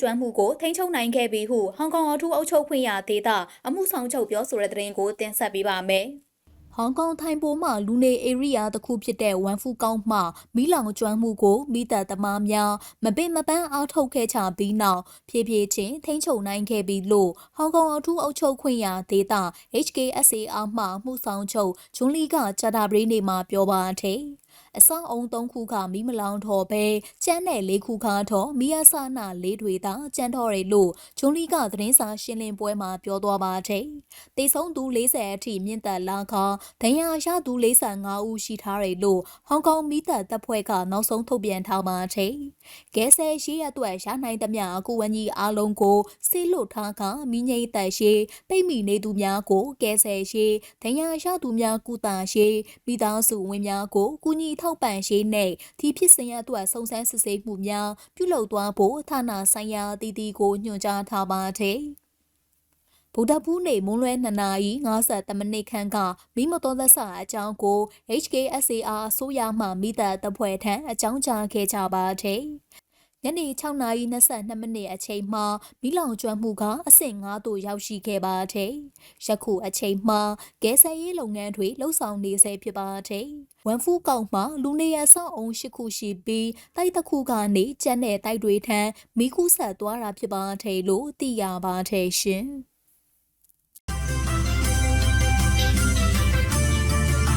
ကျွမ်းမှုကိုထိန်းချုပ်နိုင်ခဲ့ပြီဟုဟောင်ကောင်အထူးအုပ်ချုပ်ခွင့်ရဒေသအမှုဆောင်ချုပ်ပြောဆိုတဲ့သတင်းကိုတင်ဆက်ပေးပါမယ်။ဟောင်ကောင်ထိုင်ပိုမှလူနေဧရိယာတစ်ခုဖြစ်တဲ့ဝမ်ဖူကောင်းမှမီးလောင်ကျွမ်းမှုကိုမိသက်သမားများမပင်မပန်းအားထုတ်ခဲ့ကြပြီးနောက်ဖြည်းဖြည်းချင်းထိန်းချုပ်နိုင်ခဲ့ပြီလို့ဟောင်ကောင်အထူးအုပ်ချုပ်ခွင့်ရဒေသ HKSAR မှမှုဆောင်ချုပ်ဂျွန်လီကကြာတာပရိနေမှာပြောပါတဲ့။ အဆောင်အုံသုံးခုကမီးမလောင်တော့ပဲကျန်းတဲ့လေးခုကတော့မီးအဆနာလေးတွေသာကျန်းတော့တယ်လို့ဂျွန်လီကသတင်းစာရှင်းလင်းပွဲမှာပြောသွားပါတယ်။တေဆုံးသူ40အထိမြင့်တက်လာကဒဏ်ရာရသူ45ဦးရှိထားတယ်လို့ဟောင်ကောင်မီးတပ်တပ်ဖွဲ့ကနောက်ဆုံးထုတ်ပြန်ထားပါတယ်။ကဲဆယ်ရှိရအတွက်ရနိုင်သမျှအကူဝန်းကြီးအားလုံးကိုဆေးလွတ်ထားကမီးငိမ့်တက်ရှိပိတ်မိနေသူများကိုကဲဆယ်ရှိဒဏ်ရာရသူများကုသရှိမိသားစုဝင်များကိုကူညီထောက်ပံ့ရေးနဲ့ဒီဖြစ်စဉ်အတွက်စုံစမ်းစစ်ဆေးမှုများပြုလုပ်သွားဖို့ဌာနဆိုင်ရာအသီးသီးကိုညွှန်ကြားထားပါတယ်။ဗုဒ္ဓဘုနေ့မွန်းလွဲ2နာရီ53မိနစ်ခန့်ကမိမတော်သက်စာအကြောင်းကို HKSAR အစိုးရမှမိသက်တပ်ဖွဲ့ထံအကြောင်းကြားခဲ့ကြပါတယ်။ ညနေ6:22မိနစ်အချိန်မှာမီးလောင်ကျွမ်းမှုကအဆင့်5သို့ရောက်ရှိခဲ့ပါတယ်။ယခုအချိန်မှာကဲဆယ်ရေးလုပ်ငန်းတွေလှုပ်ဆောင်နေဆဲဖြစ်ပါတယ်။ဝမ်ဖူးကောင်မှာလူနေရဆောက်အုံ၈ခုရှိပြီးတိုက်တစ်ခုကနေကျန်းတဲ့တိုက်တွေထံမီးကူးဆက်သွားတာဖြစ်ပါတယ်လို့သိရပါတယ်ရှင်။